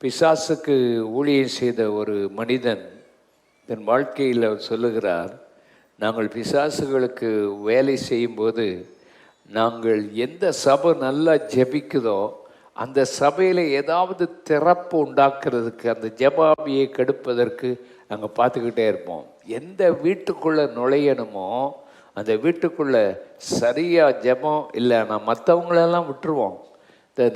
பிசாசுக்கு ஊழியம் செய்த ஒரு மனிதன் தன் வாழ்க்கையில் அவர் சொல்லுகிறார் நாங்கள் பிசாசுகளுக்கு வேலை செய்யும்போது நாங்கள் எந்த சபை நல்லா ஜெபிக்குதோ அந்த சபையில் ஏதாவது திறப்பு உண்டாக்குறதுக்கு அந்த ஜெபாபியை கெடுப்பதற்கு நாங்கள் பார்த்துக்கிட்டே இருப்போம். எந்த வீட்டுக்குள்ளே நுழையணுமோ அந்த வீட்டுக்குள்ளே சரியாக ஜெபம் இல்லைன்னா மற்றவங்களெல்லாம் விட்டுருவோம்.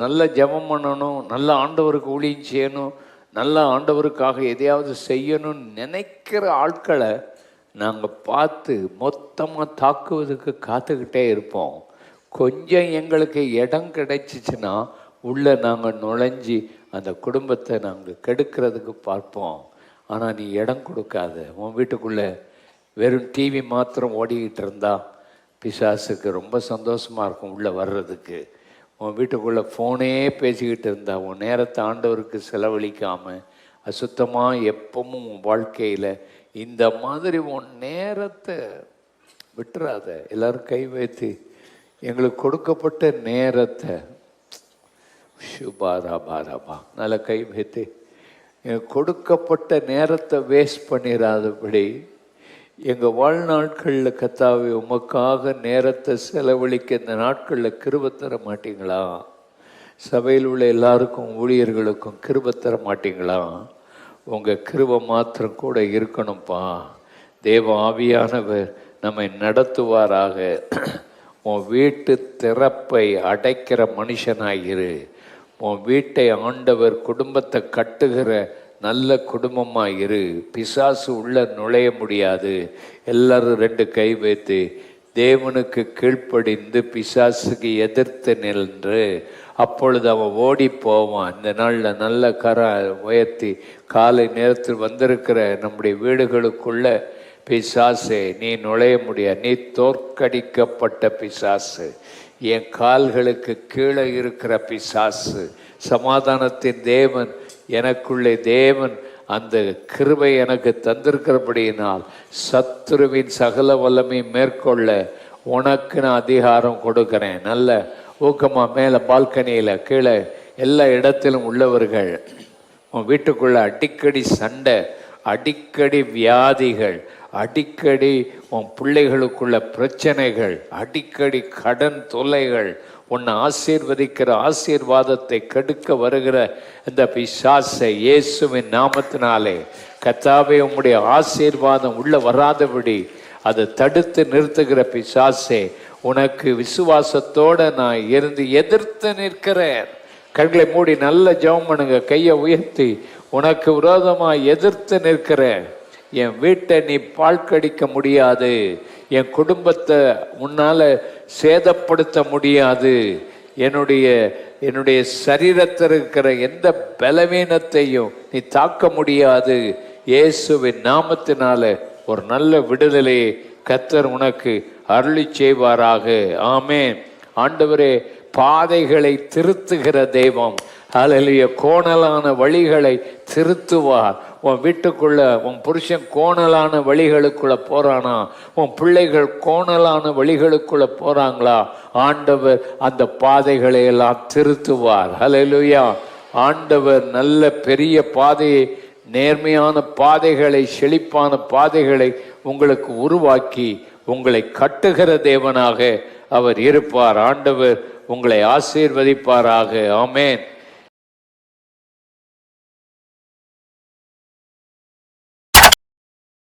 நல்ல ஜெபம் பண்ணணும் நல்ல ஆண்டவருக்கு ஊழியம் செய்யணும் நல்ல ஆண்டவருக்காக எதையாவது செய்யணும்னு நினைக்கிற ஆட்களை நாங்கள் பார்த்து மொத்தமாக தாக்குவதற்கு காத்துக்கிட்டே இருப்போம். கொஞ்சம் எங்களுக்கு இடம் கிடைச்சிச்சுன்னா உள்ளே நாங்கள் நுழைஞ்சி அந்த குடும்பத்தை நாங்கள் கெடுக்கிறதுக்கு பார்ப்போம். ஆனால் நீ இடம் கொடுக்காத. உன் வீட்டுக்குள்ளே வெறும் டிவி மாத்திரம் ஓடிக்கிட்டு இருந்தால் பிசாசுக்கு ரொம்ப சந்தோஷமாக இருக்கும் உள்ளே வர்றதுக்கு. உன் வீட்டுக்குள்ளே ஃபோனே பேசிக்கிட்டு இருந்தா உன் நேரத்தை ஆண்டவருக்கு செலவழிக்காமல் அசுத்தமாக எப்பவும் உன் வாழ்க்கையில் இந்த மாதிரி உன் நேரத்தை விட்டுறாத. எல்லாரும் கை வைத்து எங்களுக்கு கொடுக்கப்பட்ட நேரத்தை. சுபாரா பாராபா நல்ல கை வைத்து எனக்கு கொடுக்கப்பட்ட நேரத்தை வேஸ்ட் பண்ணிடாதபடி எங்கள் வாழ்நாட்களில் கத்தாவை உமக்காக நேரத்தை செலவழிக்க இந்த நாட்களில் கிருப தர மாட்டீங்களா? சபையில் உள்ள எல்லாருக்கும் ஊழியர்களுக்கும் கிருப தர மாட்டீங்களா? உங்கள் கிருப மாத்திரம் கூட இருக்கணும்ப்பா தேவ ஆவியானவர் நம்மை நடத்துவாராக. உன் வீட்டு திறப்பை அடைக்கிற மனுஷனாயிரு. உன் வீட்டை ஆண்டவர் குடும்பத்தை கட்டுகிற நல்ல குடும்பமாக இரு பிசாசு உள்ள நுழைய முடியாது. எல்லாரும் ரெண்டு கை வைத்து தேவனுக்கு கீழ்ப்படிந்து பிசாசுக்கு எதிர்த்து நின்று அப்பொழுது அவன் ஓடி போவான். இந்த நாளில் நல்ல கர உயர்த்தி காலை நேரத்தில் வந்திருக்கிற நம்முடைய வீடுகளுக்குள்ள பிசாசே நீ நுழைய முடியாது. நீ தோற்கடிக்கப்பட்ட பிசாசு. என் கால்களுக்கு கீழே இருக்கிற பிசாசு. சமாதானத்தின் தேவன் எனக்குள்ளே தேவன் அந்த கிருபை எனக்கு தந்திருக்கிறபடியினால் சத்துருவின் சகல வல்லமை மேற்கொள்ள உனக்கு நான் அதிகாரம் கொடுக்கிறேன். நல்ல ஊக்கமாக மேலே பால்கனியில் கீழே எல்லா இடத்திலும் உள்ளவர்கள் உன் வீட்டுக்குள்ளே அடிக்கடி சண்டை அடிக்கடி வியாதிகள் அடிக்கடி உன் பிள்ளைகளுக்குள்ள பிரச்சனைகள் அடிக்கடி கடன் தொல்லைகள் உன்னை ஆசீர்வதிக்கிற ஆசீர்வாதத்தை கெடுக்க வருகிற இந்த பிசாசை இயேசுவின் நாமத்தினாலே கத்தாவே உம்முடைய ஆசீர்வாதம் உள்ள வராதபடி அதை தடுத்து நிறுத்துகிற பிசாசே உனக்கு விசுவாசத்தோடு நான் இருந்து எதிர்த்து நிற்கிறேன். கண்களை மூடி நல்ல ஜெபம் பண்ணுங்க கையை உயர்த்தி உனக்கு விரோதமாக எதிர்த்து நிற்கிறேன். என் வீட்டை நீ பாழ்கடிக்க முடியாது. என் குடும்பத்தை உன்னால் சேதப்படுத்த முடியாது. என்னுடைய என்னுடைய சரீரத்தில் இருக்கிற எந்த பலவீனத்தையும் நீ தாக்க முடியாது. இயேசுவின் நாமத்தினால ஒரு நல்ல விடுதலையை கத்தர் உனக்கு அருளி செய்வாராக. ஆமே ஆண்டவரே பாதைகளை திருத்துகிற தெய்வம். அதிலேயே கோணலான வழிகளை திருத்துவார். உன் வீட்டுக்குள்ள உன் புருஷன் கோணலான வழிகளுக்குள்ள போறானா? உன் பிள்ளைகள் கோணலான வழிகளுக்குள்ள போறாங்களா? ஆண்டவர் அந்த பாதைகளை எல்லாம் திருத்துவார். ஹalleluya ஆண்டவர் நல்ல பெரிய பாதையை நேர்மையான பாதைகளை செழிப்பான பாதைகளை உங்களுக்கு உருவாக்கி உங்களை கட்டுகிற தேவனாக அவர் இருப்பார். ஆண்டவர் உங்களை ஆசீர்வதிப்பாராக. ஆமேன்